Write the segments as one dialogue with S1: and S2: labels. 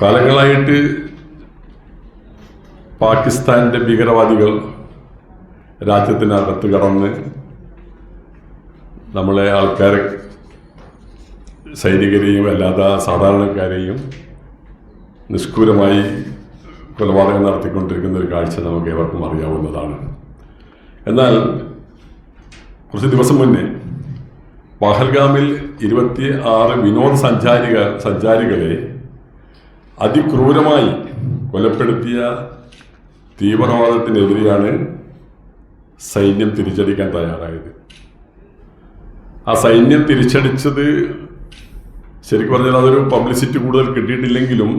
S1: കാലങ്ങളായിട്ട് പാകിസ്ഥാന്റെ ഭീകരവാദികൾ രാജ്യത്തിനകത്ത് കടന്ന് നമ്മളെ ആൾക്കാരെ സൈനികരെയും അല്ലാതെ സാധാരണക്കാരെയും നിഷ്ഠൂരമായി കൊലപാതകം നടത്തിക്കൊണ്ടിരിക്കുന്ന ഒരു കാഴ്ച നമുക്ക് ഏവർക്കും അറിയാവുന്നതാണ്. എന്നാൽ കുറച്ച് ദിവസം മുന്നേ പഹൽഗാമിൽ ഇരുപത്തി ആറ് വിനോദസഞ്ചാരിക സഞ്ചാരികളെ അതിക്രൂരമായി കൊലപ്പെടുത്തിയ തീവ്രവാദത്തിനെതിരെയാണ് സൈന്യം തിരിച്ചടിക്കാൻ തയ്യാറായത്. ആ സൈന്യം തിരിച്ചടിച്ചത് ശരിക്കും പറഞ്ഞാൽ അതൊരു പബ്ലിസിറ്റി കൂടുതൽ കിട്ടിയിട്ടില്ലെങ്കിലും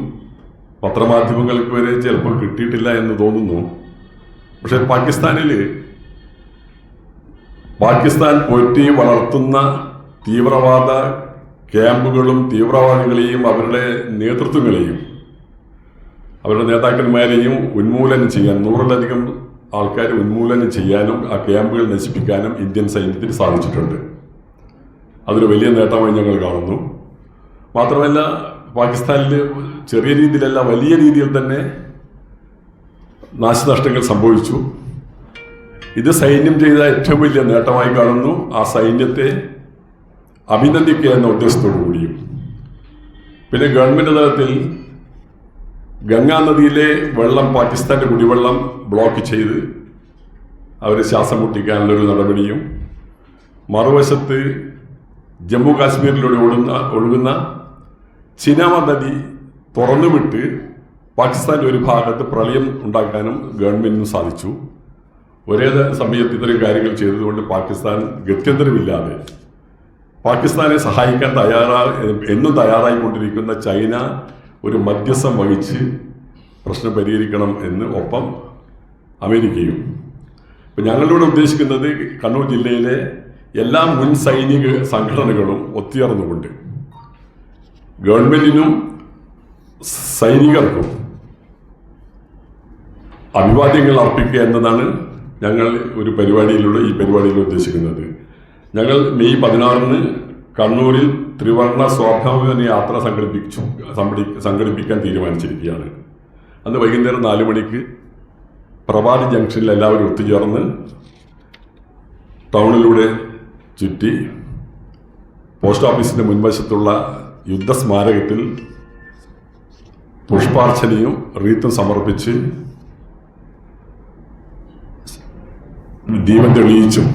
S1: പത്രമാധ്യമങ്ങൾക്ക് വരെ ചിലപ്പോൾ കിട്ടിയിട്ടില്ല എന്ന് തോന്നുന്നു. പക്ഷെ പാകിസ്ഥാനിൽ പാകിസ്ഥാൻ പോറ്റി വളർത്തുന്ന തീവ്രവാദ ക്യാമ്പുകളും തീവ്രവാദികളെയും അവരുടെ നേതൃത്വങ്ങളെയും അവരുടെ നേതാക്കന്മാരെയും ഉന്മൂലനം ചെയ്യാൻ നൂറിലധികം ആൾക്കാരെ ഉന്മൂലനം ചെയ്യാനും ആ ക്യാമ്പുകൾ നശിപ്പിക്കാനും ഇന്ത്യൻ സൈന്യത്തിന് സാധിച്ചിട്ടുണ്ട്. അതൊരു വലിയ നേട്ടമായി ഞങ്ങൾ കാണുന്നു. മാത്രമല്ല പാകിസ്ഥാനിൽ ചെറിയ രീതിയിലല്ല വലിയ രീതിയിൽ തന്നെ നാശനഷ്ടങ്ങൾ സംഭവിച്ചു. ഇത് സൈന്യം ചെയ്ത ഏറ്റവും വലിയ നേട്ടമായി കാണുന്നു. ആ സൈന്യത്തെ അഭിനന്ദിക്കുക എന്ന ഉദ്ദേശത്തോടു കൂടിയും പിന്നെ ഗവൺമെന്റ് തലത്തിൽ ഗംഗാ നദിയിലെ വെള്ളം പാകിസ്ഥാന്റെ കുടിവെള്ളം ബ്ലോക്ക് ചെയ്ത് അവരെ ശ്വാസം മുട്ടിക്കാനുള്ളൊരു നടപടിയും മറുവശത്ത് ജമ്മു കാശ്മീരിലൂടെ ഒഴുകുന്ന ഒഴുകുന്ന ചിനാമ നദി തുറന്നുവിട്ട് പാകിസ്ഥാന്റെ ഒരു ഭാഗത്ത് പ്രളയം ഉണ്ടാക്കാനും ഗവൺമെന്റിന് സാധിച്ചു. ഒരേ സമയത്ത് ഇത്തരം കാര്യങ്ങൾ ചെയ്തതുകൊണ്ട് പാകിസ്ഥാൻ ഗത്യന്തരമില്ലാതെ പാകിസ്ഥാനെ സഹായിക്കാൻ തയ്യാറാ എന്നും തയ്യാറായിക്കൊണ്ടിരിക്കുന്ന ചൈന ഒരു മധ്യസ്ഥം വഹിച്ച് പ്രശ്നം പരിഹരിക്കണം എന്ന് ഒപ്പം അമേരിക്കയും. ഇപ്പം ഞങ്ങളിവിടെ ഉദ്ദേശിക്കുന്നത് കണ്ണൂർ ജില്ലയിലെ എല്ലാ മുൻ സൈനിക സംഘടനകളും ഒത്തുചേർന്നുകൊണ്ട് ഗവൺമെന്റിനും സൈനികർക്കും അഭിവാദ്യങ്ങൾ അർപ്പിക്കുക എന്നതാണ് ഞങ്ങൾ ഒരു പരിപാടിയിലൂടെ ഈ പരിപാടിയിൽ ഉദ്ദേശിക്കുന്നത്. ഞങ്ങൾ മെയ് പതിനാറിന് കണ്ണൂരിൽ ത്രിവർണ സ്വാഭാവിക യാത്ര സംഘടിപ്പിച്ചു സംഘടിപ്പിക്കാൻ തീരുമാനിച്ചിരിക്കുകയാണ്. അന്ന് വൈകുന്നേരം നാല് മണിക്ക് പ്രഭാതി ജംഗ്ഷനിൽ എല്ലാവരും ഒത്തുചേർന്ന് ടൗണിലൂടെ ചുറ്റി പോസ്റ്റ് ഓഫീസിന്റെ മുൻവശത്തുള്ള യുദ്ധസ്മാരകത്തിൽ പുഷ്പാർച്ചനയും റീത്തും സമർപ്പിച്ച് ദീപം തെളിയിച്ചും.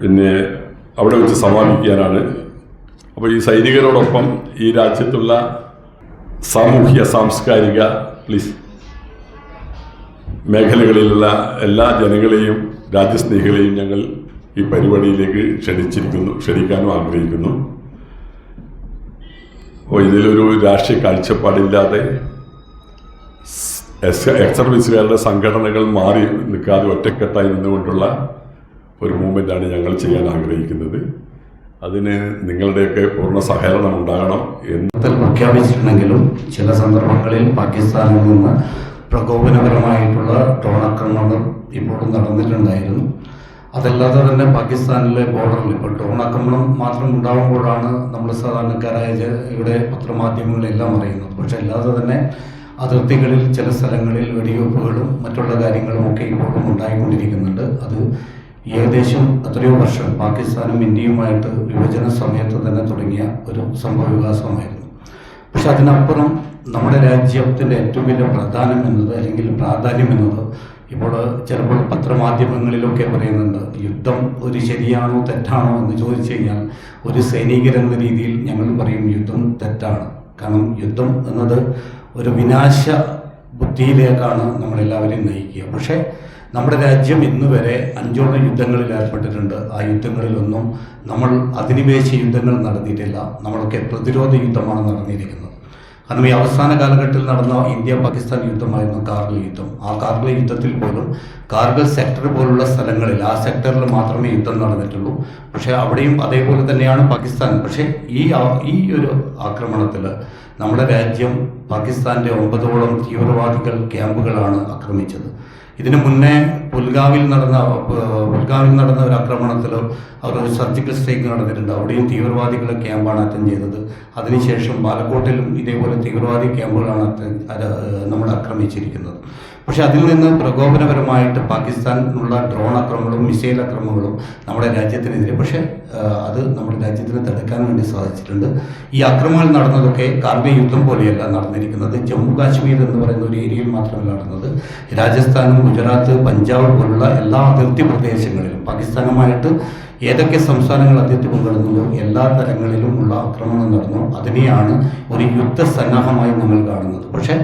S1: പിന്നെ അവിടെ വെച്ച് സമാപിക്കാനാണ്. അപ്പോൾ ഈ സൈനികരോടൊപ്പം ഈ രാജ്യത്തുള്ള സാമൂഹ്യ സാംസ്കാരിക പ്ലീസ് മേഖലകളിലുള്ള എല്ലാ ജനങ്ങളെയും രാജ്യസ്നേഹികളെയും ഞങ്ങൾ ഈ പരിപാടിയിലേക്ക് ക്ഷണിച്ചിരിക്കുന്നു ക്ഷണിക്കാനും ആഗ്രഹിക്കുന്നു. അപ്പോൾ ഇതിലൊരു രാഷ്ട്രീയ കാഴ്ചപ്പാടില്ലാതെ എക്സ് എക്സ് സർവീസുകാരുടെ സംഘടനകൾ മാറി നിൽക്കാതെ ഒറ്റക്കെട്ടായി നിന്നുകൊണ്ടുള്ള ഒരു മൂവ്മെന്റാണ് ഞങ്ങൾ ചെയ്യാൻ ആഗ്രഹിക്കുന്നത്. അതിന് നിങ്ങളുടെയൊക്കെ പൂർണ സഹകരണം ഉണ്ടാകണം എന്ന്
S2: പ്രഖ്യാപിച്ചിട്ടുണ്ടെങ്കിലും ചില സന്ദർഭങ്ങളിൽ പാകിസ്ഥാനിൽ നിന്ന് പ്രകോപനപരമായിട്ടുള്ള ടോണാക്രമണം ഇപ്പോഴും നടന്നിട്ടുണ്ടായിരുന്നു. അതല്ലാതെ തന്നെ പാകിസ്ഥാനിലെ ബോർഡറിൽ ഇപ്പോൾ ടോൺ ആക്രമണം മാത്രം ഉണ്ടാകുമ്പോഴാണ് നമ്മൾ സാധാരണക്കാരായ ഇവിടെ പത്രമാധ്യമങ്ങളെല്ലാം അറിയുന്നത്. പക്ഷേ അല്ലാതെ തന്നെ അതിർത്തികളിൽ ചില സ്ഥലങ്ങളിൽ വെടിവെപ്പുകളും മറ്റുള്ള കാര്യങ്ങളും ഒക്കെ ഇപ്പോഴും ഉണ്ടായിക്കൊണ്ടിരിക്കുന്നുണ്ട്. അത് ഏകദേശം എത്രയോ വർഷം പാകിസ്ഥാനും ഇന്ത്യയുമായിട്ട് വിഭജന സമയത്ത് തന്നെ തുടങ്ങിയ ഒരു സംഭവ വികാസമായിരുന്നു പക്ഷെ അതിനപ്പുറം നമ്മുടെ രാജ്യത്തിന്റെ ഏറ്റവും വലിയ പ്രധാനം എന്നത് അല്ലെങ്കിൽ പ്രാധാന്യം എന്നത് ഇപ്പോൾ ചിലപ്പോൾ പത്രമാധ്യമങ്ങളിലൊക്കെ പറയുന്നുണ്ട് യുദ്ധം ഒരു ശരിയാണോ തെറ്റാണോ എന്ന് ചോദിച്ചു കഴിഞ്ഞാൽ ഒരു സൈനികരെന്ന രീതിയിൽ ഞങ്ങൾ പറയും യുദ്ധം തെറ്റാണ്. കാരണം യുദ്ധം എന്നത് ഒരു വിനാശ ബുദ്ധിയിലേക്കാണ് നമ്മളെല്ലാവരെയും നയിക്കുക. പക്ഷേ നമ്മുടെ രാജ്യം ഇന്ന് വരെ അഞ്ചോളം യുദ്ധങ്ങളിൽ ഏർപ്പെട്ടിട്ടുണ്ട്. ആ യുദ്ധങ്ങളിലൊന്നും നമ്മൾ അധിനിവേശ യുദ്ധങ്ങൾ നടത്തിയിട്ടില്ല. നമ്മളൊക്കെ പ്രതിരോധ യുദ്ധമാണ് നടന്നിരിക്കുന്നത്. കാരണം ഈ അവസാന കാലഘട്ടത്തിൽ നടന്ന ഇന്ത്യ പാകിസ്ഥാൻ യുദ്ധമായിരുന്നു കാർഗിൽ യുദ്ധം. ആ കാർഗിൽ യുദ്ധത്തിൽ പോലും കാർഗിൽ സെക്ടർ പോലുള്ള സ്ഥലങ്ങളിൽ ആ സെക്ടറിൽ മാത്രമേ യുദ്ധം നടന്നിട്ടുള്ളൂ. പക്ഷേ അവിടെയും അതേപോലെ തന്നെയാണ് പാകിസ്ഥാൻ. പക്ഷേ ഈ ഈ ഒരു ആക്രമണത്തിൽ നമ്മുടെ രാജ്യം പാകിസ്ഥാന്റെ ഒമ്പതോളം തീവ്രവാദികൾ ക്യാമ്പുകളാണ് ആക്രമിച്ചത്. ഇതിനു മുന്നേ പുൽഗാവിൽ നടന്ന പുൽഗാവിൽ നടന്ന ഒരു ആക്രമണത്തിൽ അവർ ഒരു സർജിക്കൽ സ്ട്രൈക്ക് നടന്നിട്ടുണ്ട്. അവിടെയും തീവ്രവാദികളെ ക്യാമ്പാണ് അറ്റൻഡ് ചെയ്തത്. അതിനുശേഷം ബാലക്കോട്ടിലും ഇതേപോലെ തീവ്രവാദി ക്യാമ്പുകളാണ് നമ്മൾ ആക്രമിച്ചിരിക്കുന്നത്. പക്ഷെ അതിൽ നിന്ന് പ്രകോപനപരമായിട്ട് പാകിസ്ഥാനിലുള്ള ഡ്രോൺ ആക്രമണങ്ങളും മിസൈൽ ആക്രമണങ്ങളും നമ്മുടെ രാജ്യത്തിനെതിരെ. പക്ഷേ അത് നമ്മുടെ രാജ്യത്തിന് തടുക്കാൻ വേണ്ടി സാധിച്ചിട്ടുണ്ട്. ഈ ആക്രമണങ്ങൾ നടന്നതൊക്കെ കാർഗിൽ യുദ്ധം പോലെയല്ല നടന്നിരിക്കുന്നത്. ജമ്മു കാശ്മീർ എന്ന് പറയുന്ന ഒരു ഏരിയയിൽ മാത്രമല്ല നടന്നത്. രാജസ്ഥാനും ഗുജറാത്ത് പഞ്ചാബ് പോലുള്ള എല്ലാ അതിർത്തി പ്രദേശങ്ങളിലും പാകിസ്ഥാനുമായിട്ട് ഏതൊക്കെ സംസ്ഥാനങ്ങൾ അതിർത്തി പങ്കെടുക്കുന്നു എല്ലാ തലങ്ങളിലും ഉള്ള ആക്രമണം നടന്നു അതിനെയാണ് ഒരു യുദ്ധസന്നാഹമായി നമ്മൾ കാണുന്നത്. പക്ഷേ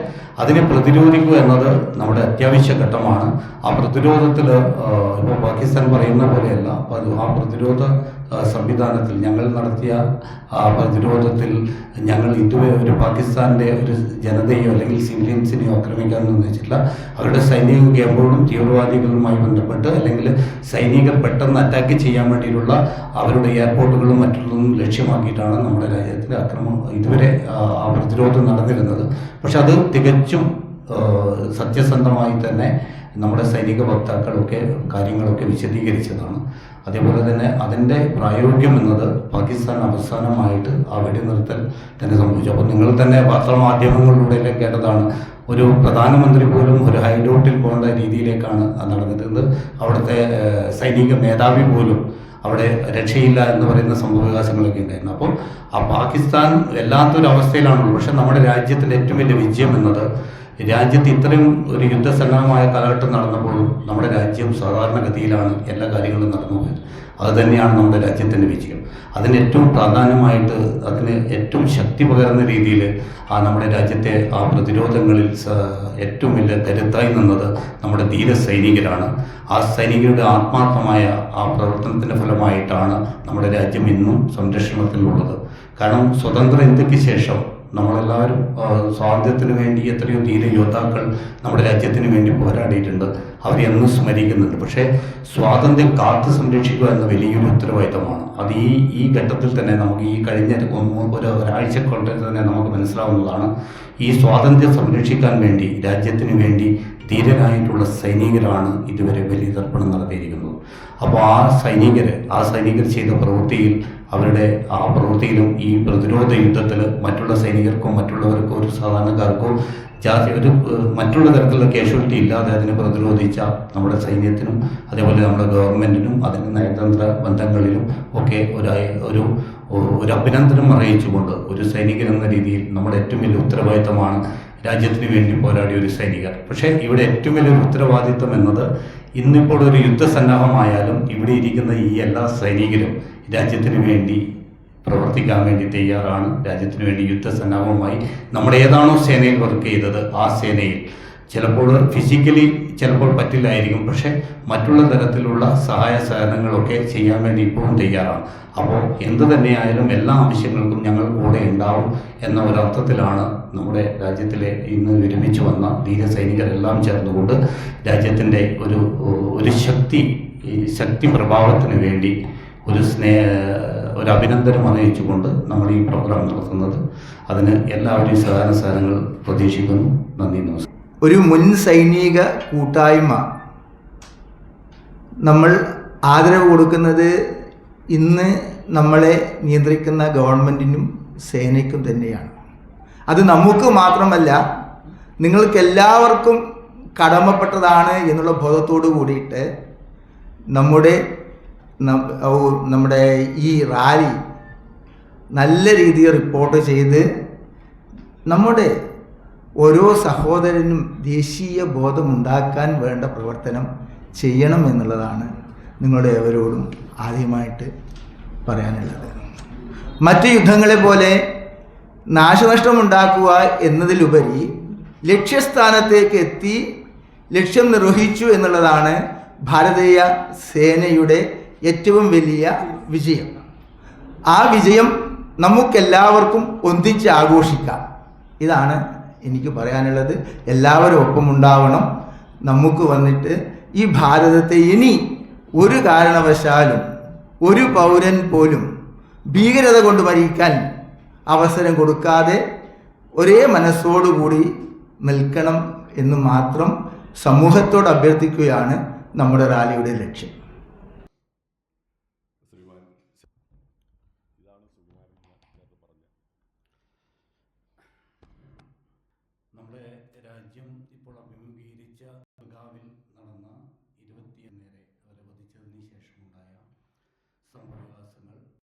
S2: അതിനെ പ്രതിരോധിക്കുക എന്നത് നമ്മുടെ അത്യാവശ്യ ഘട്ടമാണ്. ആ പ്രതിരോധത്തിൽ ഇപ്പോൾ പാകിസ്ഥാൻ പറയുന്ന പോലെയല്ല. ആ പ്രതിരോധ സംവിധാനത്തിൽ ഞങ്ങൾ നടത്തിയ പ്രതിരോധത്തിൽ ഞങ്ങൾ ഇതുവരെ ഒരു പാകിസ്ഥാന്റെ ഒരു ജനതയോ അല്ലെങ്കിൽ സിവിലിയൻസിനെയോ ആക്രമിക്കാൻ വെച്ചിട്ടില്ല അവരുടെ സൈനിക ക്യാമ്പുകളും തീവ്രവാദികളുമായി ബന്ധപ്പെട്ട് അല്ലെങ്കിൽ സൈനികർ പെട്ടെന്ന് അറ്റാക്ക് ചെയ്യാൻ വേണ്ടിയിട്ടുള്ള അവരുടെ എയർപോർട്ടുകളും മറ്റുള്ളതും ലക്ഷ്യമാക്കിയിട്ടാണ് നമ്മുടെ രാജ്യത്തിൽ അക്രമം ഇതുവരെ പ്രതിരോധം നടന്നിരുന്നത്. പക്ഷെ അത് തികച്ചും സത്യസന്ധമായി തന്നെ നമ്മുടെ സൈനിക വക്താക്കളൊക്കെ കാര്യങ്ങളൊക്കെ വിശദീകരിച്ചതാണ്. അതേപോലെ തന്നെ അതിന്റെ പ്രായോഗികം എന്നത് പാകിസ്ഥാൻ അവസാനമായിട്ട് ആ വെടിനിർത്തൽ തന്നെ സംഭവിച്ചു. അപ്പോൾ നിങ്ങൾ തന്നെ പത്രമാധ്യമങ്ങളിലൂടെയെല്ലാം കേട്ടതാണ് ഒരു പ്രധാനമന്ത്രി പോലും ഒരു ഹൈഡോട്ടിൽ പോകേണ്ട രീതിയിലേക്കാണ് നടന്നിരുന്നത് അവിടുത്തെ സൈനിക മേധാവി പോലും അവിടെ രക്ഷയില്ല എന്ന് പറയുന്ന സംഭവവികാസങ്ങളൊക്കെ ഉണ്ടായിരുന്നു. അപ്പോൾ ആ പാകിസ്ഥാൻ വല്ലാത്തൊരു അവസ്ഥയിലാണുള്ളൂ പക്ഷെ നമ്മുടെ രാജ്യത്തിന്റെ ഏറ്റവും വലിയ വിജയം എന്നത് രാജ്യത്ത് ഇത്രയും ഒരു യുദ്ധസന്നദ്ധമായ കാലഘട്ടം നടന്നപ്പോഴും നമ്മുടെ രാജ്യം സാധാരണഗതിയിലാണ് എല്ലാ കാര്യങ്ങളും നടന്നു പോയത് അത് തന്നെയാണ് നമ്മുടെ രാജ്യത്തിന്റെ വിജയം. അതിന് ഏറ്റവും പ്രാധാന്യമായിട്ട് അതിന് ഏറ്റവും ശക്തി പകരുന്ന രീതിയിൽ ആ നമ്മുടെ രാജ്യത്തെ ആ പ്രതിരോധങ്ങളിൽ ഏറ്റവും വലിയ കരുത്തായി നിന്നത് നമ്മുടെ ധീര സൈനികരാണ്. ആ സൈനികരുടെ ആത്മാർത്ഥമായ ആ പ്രവർത്തനത്തിന്റെ ഫലമായിട്ടാണ് നമ്മുടെ രാജ്യം ഇന്നും സംരക്ഷണത്തിലുള്ളത്. കാരണം സ്വതന്ത്ര ഇന്ത്യയ്ക്ക് ശേഷം നമ്മളെല്ലാവരും സ്വാതന്ത്ര്യത്തിന് വേണ്ടി എത്രയോ ധീര യോദ്ധാക്കൾ നമ്മുടെ രാജ്യത്തിന് വേണ്ടി പോരാടിയിട്ടുണ്ട്. അവരെന്നും സ്മരിക്കുന്നുണ്ട്. പക്ഷേ സ്വാതന്ത്ര്യം കാത്തു സംരക്ഷിക്കുക എന്ന വലിയൊരു ഉത്തരവാദിത്തമാണ്. അത് ഈ ഈ ഘട്ടത്തിൽ തന്നെ നമുക്ക് ഈ കഴിഞ്ഞ ഒരു ഒരു ഒരാഴ്ചക്കൊണ്ടിൽ തന്നെ നമുക്ക് മനസ്സിലാവുന്നതാണ്. ഈ സ്വാതന്ത്ര്യം സംരക്ഷിക്കാൻ വേണ്ടി രാജ്യത്തിന് വേണ്ടി ധീരരായിട്ടുള്ള സൈനികരാണ് ഇതുവരെ ബലിതർപ്പണം നടത്തിയിരിക്കുന്നത്. അപ്പോൾ ആ സൈനികർ ആ സൈനികർ ചെയ്ത പ്രവൃത്തിയിൽ അവരുടെ ആ പ്രവൃത്തിയിലും ഈ പ്രതിരോധ യുദ്ധത്തിൽ മറ്റുള്ള സൈനികർക്കോ മറ്റുള്ളവർക്കോ ഒരു സാധാരണക്കാർക്കോ ജാതി ഒരു മറ്റുള്ള തരത്തിലുള്ള കാഷ്വാലിറ്റി ഇല്ലാതെ അതിനെ പ്രതിരോധിച്ച നമ്മുടെ സൈന്യത്തിനും അതേപോലെ നമ്മുടെ ഗവൺമെന്റിനും അതിന്റെ നയതന്ത്ര ബന്ധങ്ങളിലും ഒക്കെ ഒരു ഒരു ഒരു അഭിനന്ദനം അറിയിച്ചുകൊണ്ട് ഒരു സൈനികൻ എന്ന രീതിയിൽ നമ്മുടെ ഏറ്റവും വലിയ ഉത്തരവാദിത്തമാണ് രാജ്യത്തിന് വേണ്ടി പോരാടിയ ഒരു സൈനികർ. പക്ഷേ ഇവിടെ ഏറ്റവും വലിയൊരു ഉത്തരവാദിത്വം എന്നത് ഇന്നിപ്പോൾ ഒരു യുദ്ധസന്നാഹമായാലും ഇവിടെ ഇരിക്കുന്ന ഈ എല്ലാ സൈനികരും രാജ്യത്തിന് വേണ്ടി പ്രവർത്തിക്കാൻ വേണ്ടി തയ്യാറാണ്. രാജ്യത്തിന് വേണ്ടി യുദ്ധസന്നാഹവുമായി നമ്മുടെ ഏതാണോ സേനയിൽ വർക്ക് ചെയ്തത് ആ സേനയിൽ. ചിലപ്പോൾ ഫിസിക്കലി ചിലപ്പോൾ പറ്റില്ലായിരിക്കും. പക്ഷേ മറ്റുള്ള തരത്തിലുള്ള സഹായ സഹകരണങ്ങളൊക്കെ ചെയ്യാൻ വേണ്ടി ഇപ്പോഴും തയ്യാറാണ്. അപ്പോൾ എന്ത് തന്നെയായാലും എല്ലാ ആവശ്യങ്ങൾക്കും ഞങ്ങൾ കൂടെ ഉണ്ടാവും എന്ന ഒരർത്ഥത്തിലാണ് നമ്മുടെ രാജ്യത്തിലെ ഇന്ന് വിരമിച്ചു വന്ന ധീര സൈനികരെല്ലാം ചേർന്നുകൊണ്ട് രാജ്യത്തിന്റെ ഒരു ഒരു ശക്തി ശക്തി പ്രഭാവത്തിന് വേണ്ടി ഒരു സ്നേഹ ഒരു അഭിനന്ദനം അറിയിച്ചുകൊണ്ട് നമ്മൾ ഈ പ്രോഗ്രാം നടത്തുന്നത്. അതിന് എല്ലാവരും സഹകരണ സഹനങ്ങൾ പ്രതീക്ഷിക്കുന്നു. നന്ദി നമസ്കാരം.
S3: ഒരു മുൻ സൈനിക കൂട്ടായ്മ നമ്മൾ ആദരവ് കൊടുക്കുന്നത് ഇന്ന് നമ്മളെ നിയന്ത്രിക്കുന്ന ഗവൺമെന്റിനും സേനയ്ക്കും തന്നെയാണ്. അത് നമുക്ക് മാത്രമല്ല നിങ്ങൾക്ക് എല്ലാവർക്കും കടമപ്പെട്ടതാണ് എന്നുള്ള ബോധത്തോടു കൂടിയിട്ട് നമ്മുടെ നമ്മുടെ ഈ റാലി നല്ല രീതിയിൽ റിപ്പോർട്ട് ചെയ്ത് നമ്മുടെ ഓരോ സഹോദരനും ദേശീയ ബോധമുണ്ടാക്കാൻ വേണ്ട പ്രവർത്തനം ചെയ്യണം എന്നുള്ളതാണ് നിങ്ങളുടെ ഏവരോടും ആദ്യമായിട്ട് പറയാനുള്ളത്. മറ്റ് യുദ്ധങ്ങളെ പോലെ നാശനഷ്ടമുണ്ടാക്കുക എന്നതിലുപരി ലക്ഷ്യസ്ഥാനത്തേക്ക് എത്തി ലക്ഷ്യം നിർവഹിച്ചു എന്നുള്ളതാണ് ഭാരതീയ സേനയുടെ ഏറ്റവും വലിയ വിജയം. ആ വിജയം നമുക്കെല്ലാവർക്കും ഒന്നിച്ച് ആഘോഷിക്കാം. ഇതാണ് എനിക്ക് പറയാനുള്ളത്. എല്ലാവരും ഒപ്പം ഉണ്ടാവണം. നമുക്ക് വന്നിട്ട് ഈ ഭാരതത്തെ ഇനി ഒരു കാരണവശാലും ഒരു പൗരൻ പോലും ഭീകരത കൊണ്ട് മരിക്കാൻ അവസരം കൊടുക്കാതെ ഒരേ മനസ്സോടുകൂടി നിൽക്കണം എന്ന് മാത്രം സമൂഹത്തോട് അഭ്യർത്ഥിക്കുകയാണ് നമ്മുടെ റാലിയുടെ ലക്ഷ്യം.